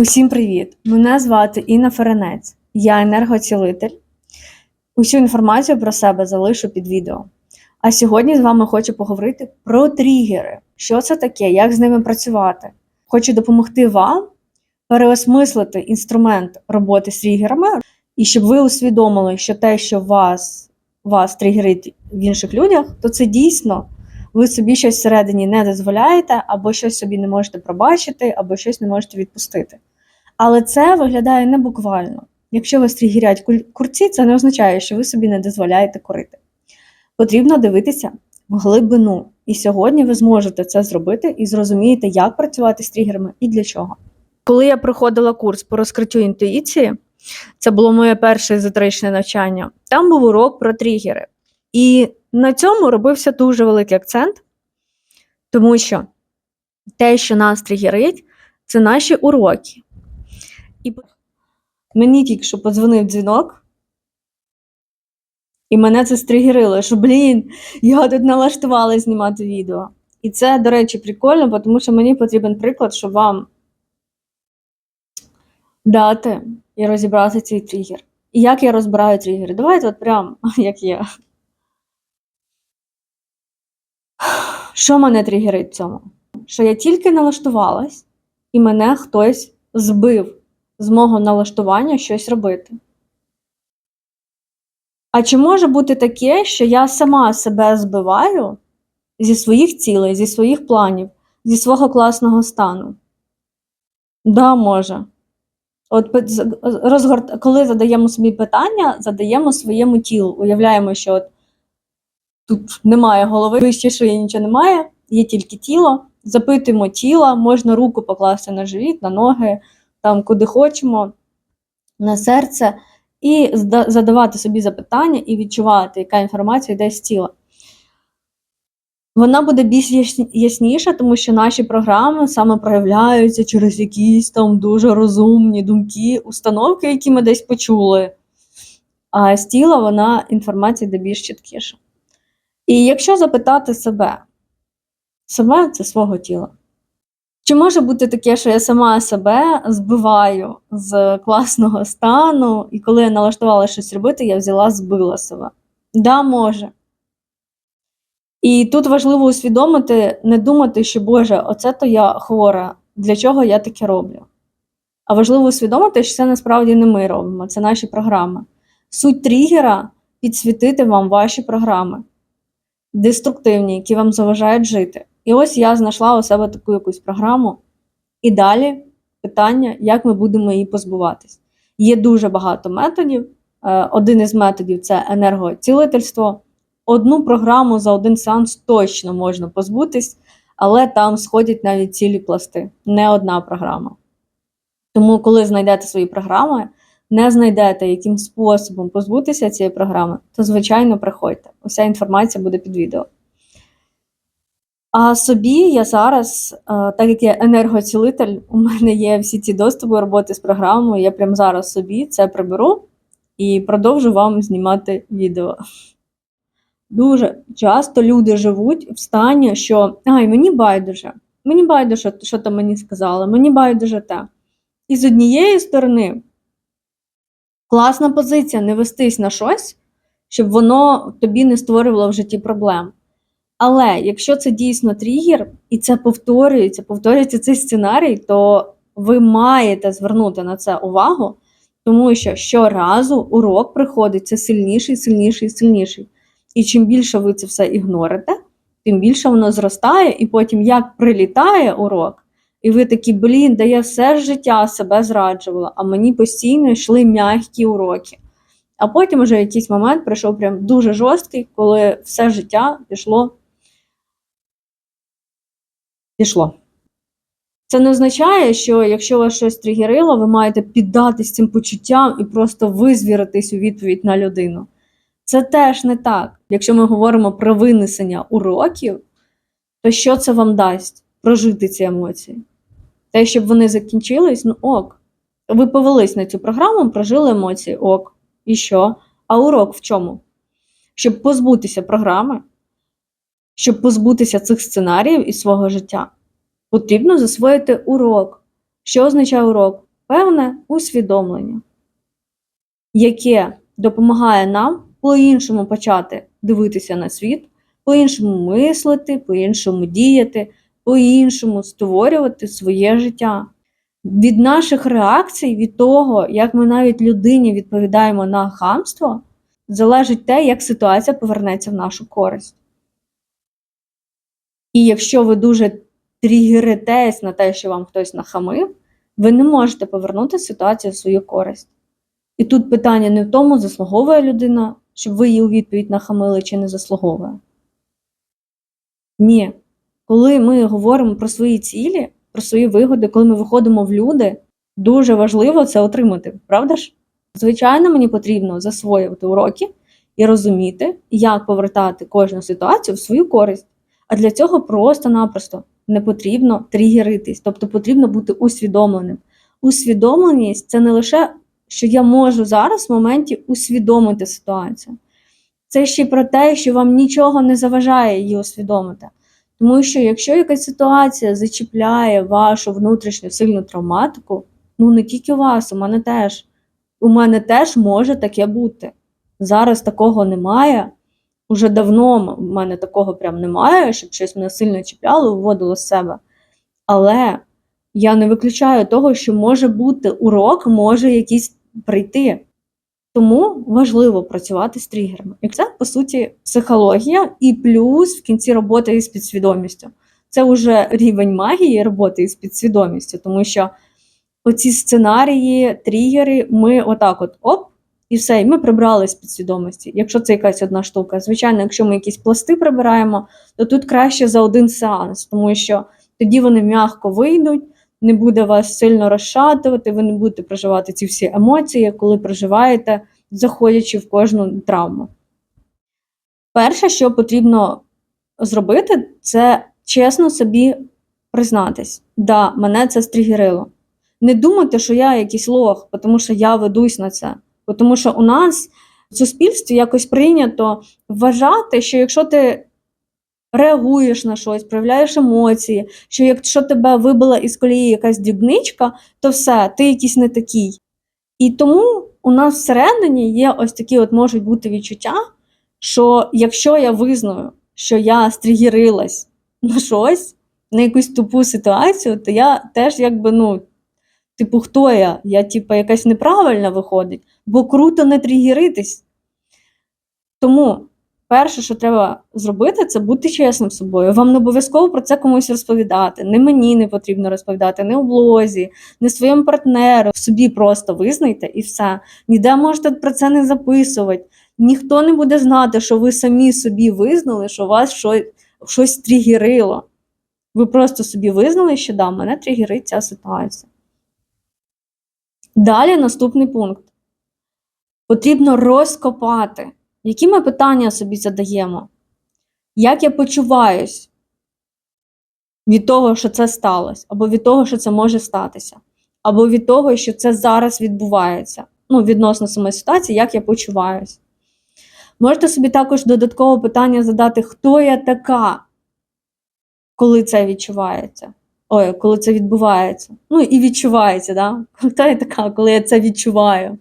Усім привіт! Мене звати Інна Ференець. Я енергоцілитель. Усю інформацію про себе залишу під відео. А сьогодні з вами хочу поговорити про тригери. Що це таке, як з ними працювати. Хочу допомогти вам переосмислити інструмент роботи з тригерами, і щоб ви усвідомили, що те, що вас, вас тригерить в інших людях, то це дійсно ви собі щось всередині не дозволяєте, або щось собі не можете пробачити, або щось не можете відпустити. Але це виглядає не буквально. Якщо вас тригерять куль- курці, це не означає, що ви собі не дозволяєте курити. Потрібно дивитися в глибину. І сьогодні ви зможете це зробити і зрозумієте, як працювати з тригерами і для чого. Коли я проходила курс по розкриттю інтуїції, це було моє перше езотеричне навчання, там був урок про тригери. І на цьому робився дуже великий акцент, тому що те, що нас тригерить, це наші уроки. І мені тільки що подзвонив дзвінок, і мене це стригерило, що, блін, я тут налаштувалася знімати відео. І це, до речі, прикольно, тому що мені потрібен приклад, щоб вам дати і розібрати цей тригер. І як я розбираю тригери? Давайте от прям як є. Що мене тригерить в цьому? Що я тільки налаштувалась, і мене хтось збив з мого налаштування щось робити. А чи може бути таке, що я сама себе збиваю зі своїх цілей, зі своїх планів, зі свого класного стану? Да, може. От розгорт... коли задаємо собі питання, задаємо своєму тілу. Уявляємо, що от тут немає голови, вище шиї нічого немає, є тільки тіло. Запитуємо тіла, можна руку покласти на живіт, на ноги, там куди хочемо, на серце, і задавати собі запитання і відчувати, яка інформація йде з тіла. Вона буде більш ясніша, тому що наші програми саме проявляються через якісь там дуже розумні думки, установки, які ми десь почули. А з тіла вона інформація йде більш чіткіша. І якщо запитати себе, себе це свого тіла. Чи може бути таке, що я сама себе збиваю з класного стану, і коли я налаштувала щось робити, я взяла, збила себе? Да, може. І тут важливо усвідомити, не думати, що Боже, оце то я хвора, для чого я таке роблю. А важливо усвідомити, що це насправді не ми робимо, це наші програми. Суть тригера підсвітити вам ваші програми, деструктивні, які вам заважають жити. І ось я знайшла у себе таку якусь програму. І далі питання, як ми будемо її позбуватись. Є дуже багато методів. Е, Один із методів це енергоцілительство. Одну програму за один сеанс точно можна позбутись, але там сходять навіть цілі пласти, не одна програма. Тому, коли знайдете свої програми, не знайдете, яким способом позбутися цієї програми, то, звичайно, приходьте. Уся інформація буде під відео. А собі я зараз, е, так як я енергоцілитель, у мене є всі ці доступи роботи з програмою, я прямо зараз собі це приберу і продовжу вам знімати відео. Дуже часто люди живуть в стані, що ай, мені байдуже, мені байдуже, що там мені сказали, мені байдуже те. І з однієї сторони, класна позиція не вестись на щось, щоб воно тобі не створювало в житті проблем. Але якщо це дійсно тригер, і це повторюється, повторюється цей сценарій, то ви маєте звернути на це увагу, тому що щоразу урок приходить це сильніший, сильніший, сильніший. І чим більше ви це все ігнорите, тим більше воно зростає, і потім як прилітає урок, і ви такі, блін, да я все життя себе зраджувала, а мені постійно йшли м'які уроки. А потім вже якийсь момент прийшов прям дуже жорсткий, коли все життя пішло. Пішло. Це не означає, що якщо вас щось тригерило, ви маєте піддатись цим почуттям і просто визвіритись у відповідь на людину. Це теж не так. Якщо ми говоримо про винесення уроків, то що це вам дасть прожити ці емоції? Те, щоб вони закінчились, ну ок. Ви повелись на цю програму, прожили емоції, ок. І що? А урок в чому? Щоб позбутися програми, щоб позбутися цих сценаріїв із свого життя, потрібно засвоїти урок. Що означає урок? певне усвідомлення, яке допомагає нам по-іншому почати дивитися на світ, по-іншому мислити, по-іншому діяти, по-іншому створювати своє життя. Від наших реакцій, від того, як ми навіть людині відповідаємо на хамство, залежить те, як ситуація повернеться в нашу користь. І якщо ви дуже тригеритесь на те, що вам хтось нахамив, ви не можете повернути ситуацію в свою користь. І тут питання не в тому, заслуговує людина, щоб ви її у відповідь нахамили чи не заслуговує. Ні. Коли ми говоримо про свої цілі, про свої вигоди, коли ми виходимо в люди, дуже важливо це отримати, правда ж? Звичайно, мені потрібно засвоювати уроки і розуміти, як повертати кожну ситуацію в свою користь. А для цього просто-напросто не потрібно тригеритись, тобто потрібно бути усвідомленим. Усвідомленість це не лише, що я можу зараз в моменті усвідомити ситуацію. Це ще й про те, що вам нічого не заважає її усвідомити. Тому що якщо якась ситуація зачіпляє вашу внутрішню сильну травматику, ну не тільки у вас, у мене теж. У мене теж може таке бути. Зараз такого немає. Уже давно в мене такого прям немає, щоб щось мене сильно чіпляло, виводило з себе. Але я не виключаю того, що може бути урок, може якийсь прийти. Тому важливо працювати з тригерами. І це, по суті, психологія, і плюс в кінці роботи із підсвідомістю. Це вже рівень магії роботи із підсвідомістю, тому що оці сценарії, тригери, ми отак от оп, і все, і ми прибрали з підсвідомості. Якщо це якась одна штука. Звичайно, якщо ми якісь пласти прибираємо, то тут краще за один сеанс, тому що тоді вони м'яко вийдуть, не буде вас сильно розшатувати, ви не будете проживати ці всі емоції, коли проживаєте, заходячи в кожну травму. Перше, що потрібно зробити, це чесно собі признатись, да, мене це стригерило. Не думати, що я якийсь лох, тому що я ведусь на це. Тому що у нас в суспільстві якось прийнято вважати, що якщо ти реагуєш на щось, проявляєш емоції, що якщо тебе вибила із колії якась дрібничка, то все, ти якийсь не такий. І тому у нас всередині є ось такі от можуть бути відчуття, що якщо я визнаю, що я стригірилась на щось, на якусь тупу ситуацію, то я теж якби, ну, типу, хто я? Я, типу, якась неправильна виходить, бо круто не тригіритись. Тому перше, що треба зробити, це бути чесним з собою. Вам не обов'язково про це комусь розповідати. Не мені не потрібно розповідати, не у блозі, не своєму партнеру. Собі просто визнайте і все. Ніде можете про це не записувати. Ніхто не буде знати, що ви самі собі визнали, що вас щось, щось тригерило. Ви просто собі визнали, що да, мене тригерить ця ситуація. Далі наступний пункт. Потрібно розкопати, які ми питання собі задаємо. Як я почуваюсь від того, що це сталося, або від того, що це може статися, або від того, що це зараз відбувається. Ну, відносно самої ситуації, як я почуваюсь. Можете собі також додаткове питання задати, хто я така, коли це відчувається. Ой, коли це відбувається. Ну і відчувається, да? Хто я така, коли я це відчуваю?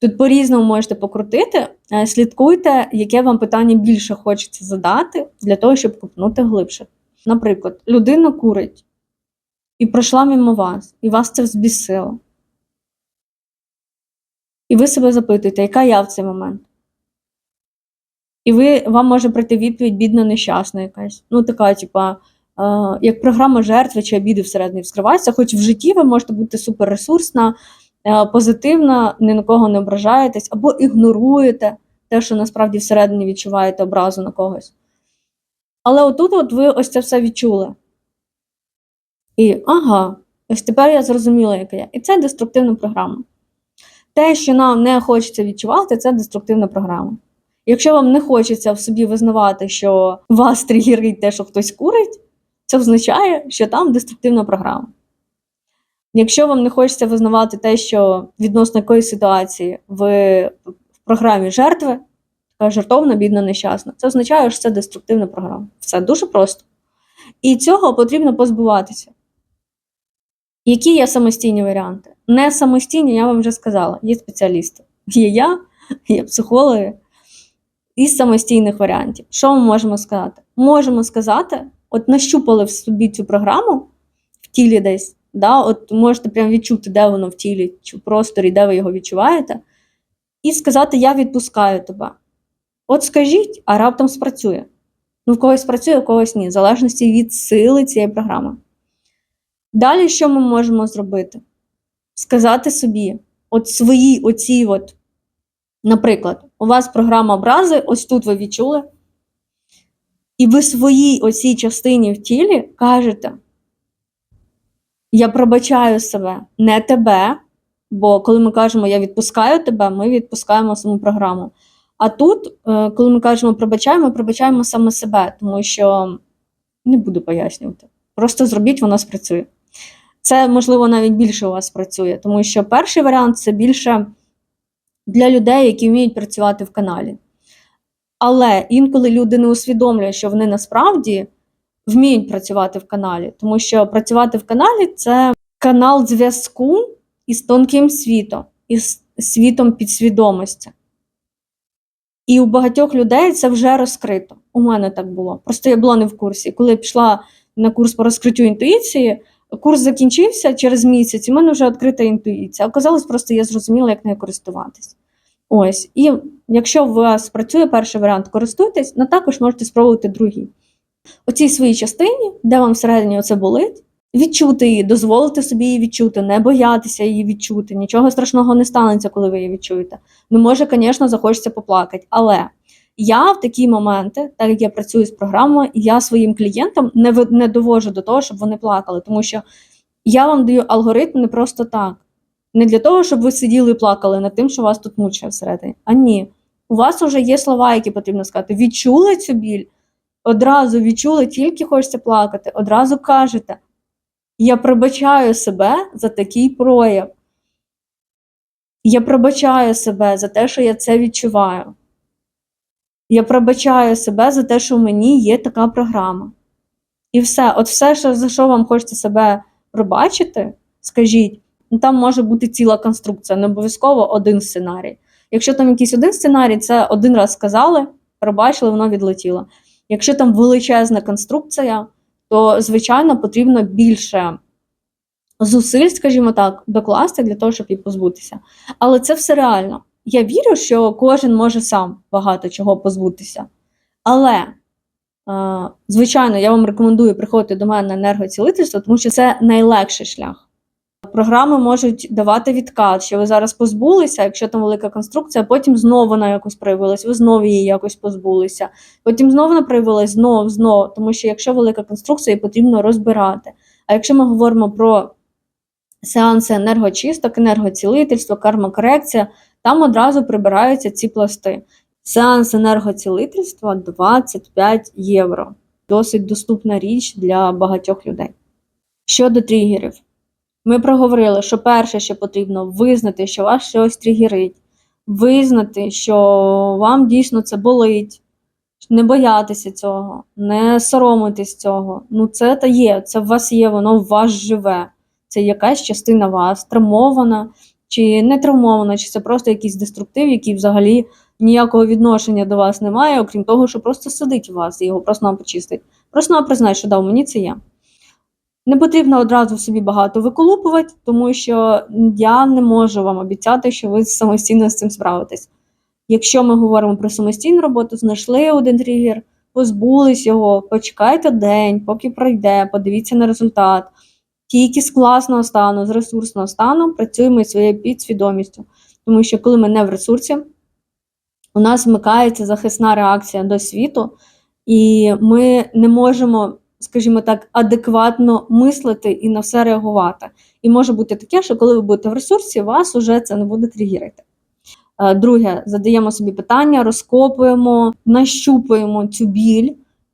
Тут по-різному можете покрутити, е, слідкуйте, яке вам питання більше хочеться задати, для того, щоб купнути глибше. Наприклад, людина курить і пройшла мимо вас, і вас це взбісило. І ви себе запитуєте, яка я в цей момент? І ви, вам може прийти відповідь бідна нещасна якась. Ну, така, типа як програма жертви чи обіди всередині вскриваються, хоч в житті ви можете бути суперресурсна, е, позитивна, ні на кого не ображаєтесь, або ігноруєте те, що насправді всередині відчуваєте образу на когось. Але отут от ви ось це все відчули. І ага, ось тепер я зрозуміла, яка я. І це деструктивна програма. Те, що нам не хочеться відчувати, це деструктивна програма. Якщо вам не хочеться в собі визнавати, що вас тригерить те, що хтось курить, це означає, що там деструктивна програма. Якщо вам не хочеться визнавати те, що відносно якоїсь ситуації ви в програмі жертви, така жертовна, бідна, нещасна, це означає, що це деструктивна програма. Все дуже просто. І цього потрібно позбуватися. Які є самостійні варіанти? Не самостійні, я вам вже сказала, є спеціалісти. Є я, є психологи із самостійних варіантів. Що ми можемо сказати? Можемо сказати, от нащупали в собі цю програму в тілі десь, да, от можете прям відчути, де воно в тілі, чи в просторі, де ви його відчуваєте, і сказати: Я відпускаю тебе. От скажіть, а раптом спрацює. Ну, в когось спрацює, в когось ні, в залежності від сили цієї програми. Далі, що ми можемо зробити? Сказати собі, от свої оці, от, наприклад, у вас програма образи, ось тут ви відчули, і ви своїй оцій частині в тілі кажете: Я пробачаю себе, не тебе. Бо коли ми кажемо Я відпускаю тебе, ми відпускаємо саму програму. А тут, е, коли ми кажемо пробачаємо, пробачаємо саме себе, тому що не буду пояснювати. Просто зробіть, воно спрацює. Це, можливо, навіть більше у вас працює, тому що перший варіант це більше для людей, які вміють працювати в каналі. Але інколи люди не усвідомлюють, що вони насправді вміють працювати в каналі, тому що працювати в каналі це канал зв'язку із тонким світом, із світом підсвідомості. І у багатьох людей це вже розкрито. У мене так було. Просто я була не в курсі. Коли я пішла на курс по розкриттю інтуїції, курс закінчився через місяць, і в мене вже відкрита інтуїція. Оказалось, просто я зрозуміла, як нею користуватись. Ось, і якщо у вас працює перший варіант, користуйтесь, але також можете спробувати другий. У цій своїй частині, де вам всередині оце болить, відчути її, дозволити собі її відчути, не боятися її відчути. Нічого страшного не станеться, коли ви її відчуєте. Ну, може, звісно, захочеться поплакати, але я в такі моменти, так як я працюю з програмою, я своїм клієнтам не не довожу до того, щоб вони плакали, тому що я вам даю алгоритм не просто так. Не для того, щоб ви сиділи і плакали над тим, що вас тут мучає всередині. А ні. У вас вже є слова, які потрібно сказати. Відчули цю біль, одразу відчули, тільки хочеться плакати, одразу кажете. Я пробачаю себе за такий прояв. Я пробачаю себе за те, що я це відчуваю. Я пробачаю себе за те, що в мені є така програма. І все, от все, що, за що вам хочеться себе пробачити, скажіть, ну там може бути ціла конструкція, не обов'язково один сценарій. Якщо там якийсь один сценарій, це один раз сказали, пробачили, воно відлетіло. Якщо там величезна конструкція, то, звичайно, потрібно більше зусиль, скажімо так, докласти для того, щоб її позбутися. Але це все реально. Я вірю, що кожен може сам багато чого позбутися. Але, е, звичайно, я вам рекомендую приходити до мене на енергоцілительство, тому що це найлегший шлях. Програми можуть давати відкат, що ви зараз позбулися, якщо там велика конструкція, потім знову вона якось проявилась, ви знову її якось позбулися. Потім знову вона проявилась, знову, знову. Тому що якщо велика конструкція, її потрібно розбирати. А якщо ми говоримо про сеанси енергочисток, енергоцілительство, кармокорекція, там одразу прибираються ці пласти. Сеанс енергоцілительства 25 євро. Досить доступна річ для багатьох людей. Щодо тригерів, ми проговорили, що перше, що потрібно, визнати, що вас щось тригерить, визнати, що вам дійсно це болить, не боятися цього, не соромитись цього. Ну, це та є, це в вас є, воно в вас живе. Це якась частина вас травмована чи не травмована, чи це просто якийсь деструктив, який взагалі ніякого відношення до вас немає, окрім того, що просто сидить у вас і його просто нам почистить. Просто нам признай, що да, у мені це є. Не потрібно одразу собі багато виколупувати, тому що я не можу вам обіцяти, що ви самостійно з цим справитесь. Якщо ми говоримо про самостійну роботу, знайшли один тригер, позбулись його, почекайте день, поки пройде, подивіться на результат. Тільки з класного стану, з ресурсного стану працюємо із своєю підсвідомістю. Тому що коли ми не в ресурсі, у нас вмикається захисна реакція до світу, і ми не можемо, скажімо так, адекватно мислити і на все реагувати. І може бути таке, що коли ви будете в ресурсі, вас уже це не буде тригерити. Е, Друге, задаємо собі питання, розкопуємо, нащупуємо цю біль,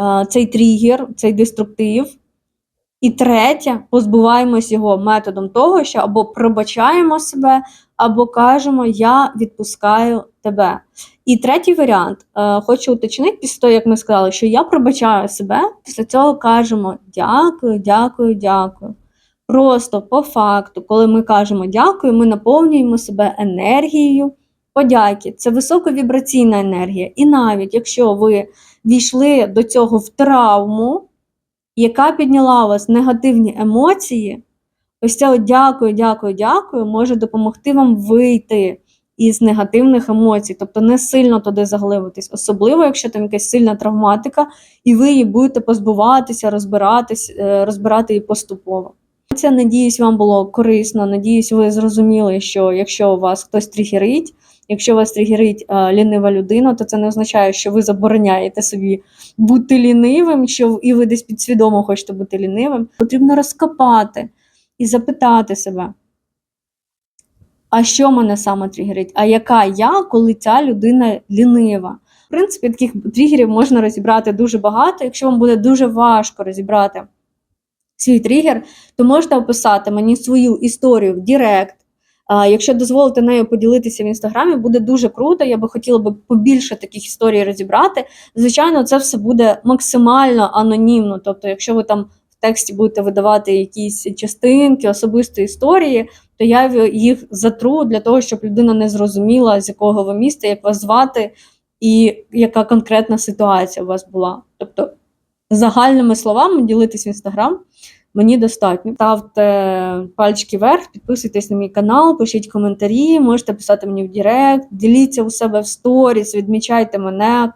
е, цей тригер, цей деструктив. І третє, позбуваємось його методом того, що або пробачаємо себе, або кажемо Я відпускаю тебе. І третій варіант, е, хочу уточнити, після того, як ми сказали, що я пробачаю себе, після цього кажемо дякую, дякую, дякую. Просто по факту, коли ми кажемо дякую, ми наповнюємо себе енергією подяки. Це високовібраційна енергія. І навіть якщо ви війшли до цього в травму, яка підняла у вас негативні емоції, ось це дякую, дякую, дякую, може допомогти вам вийти із негативних емоцій, тобто не сильно туди заглибитись, особливо, якщо там якась сильна травматика, і ви її будете позбуватися, розбиратись, е, розбирати її поступово. Це, надіюсь, вам було корисно. Надіюсь, ви зрозуміли, що якщо вас хтось тригерить, якщо вас тригерить е, лінива людина, то це не означає, що ви забороняєте собі бути лінивим, що і ви десь підсвідомо хочете бути лінивим. Потрібно розкопати і запитати себе, а що мене саме тригерить? А яка я, коли ця людина лінива? В принципі, таких тригерів можна розібрати дуже багато. Якщо вам буде дуже важко розібрати свій тригер, то можете описати мені свою історію в Директ. Якщо дозволите нею поділитися в інстаграмі, буде дуже круто. Я би хотіла би побільше таких історій розібрати. Звичайно, це все буде максимально анонімно. Тобто, якщо ви там в тексті будете видавати якісь частинки, особисті історії, то я їх затру для того, щоб людина не зрозуміла, з якого ви міста, як вас звати, і яка конкретна ситуація у вас була. Тобто, загальними словами ділитись в інстаграм мені достатньо. Ставте пальчики вверх, підписуйтесь на мій канал, пишіть коментарі, можете писати мені в Директ, діліться у себе в сторіс, відмічайте мене,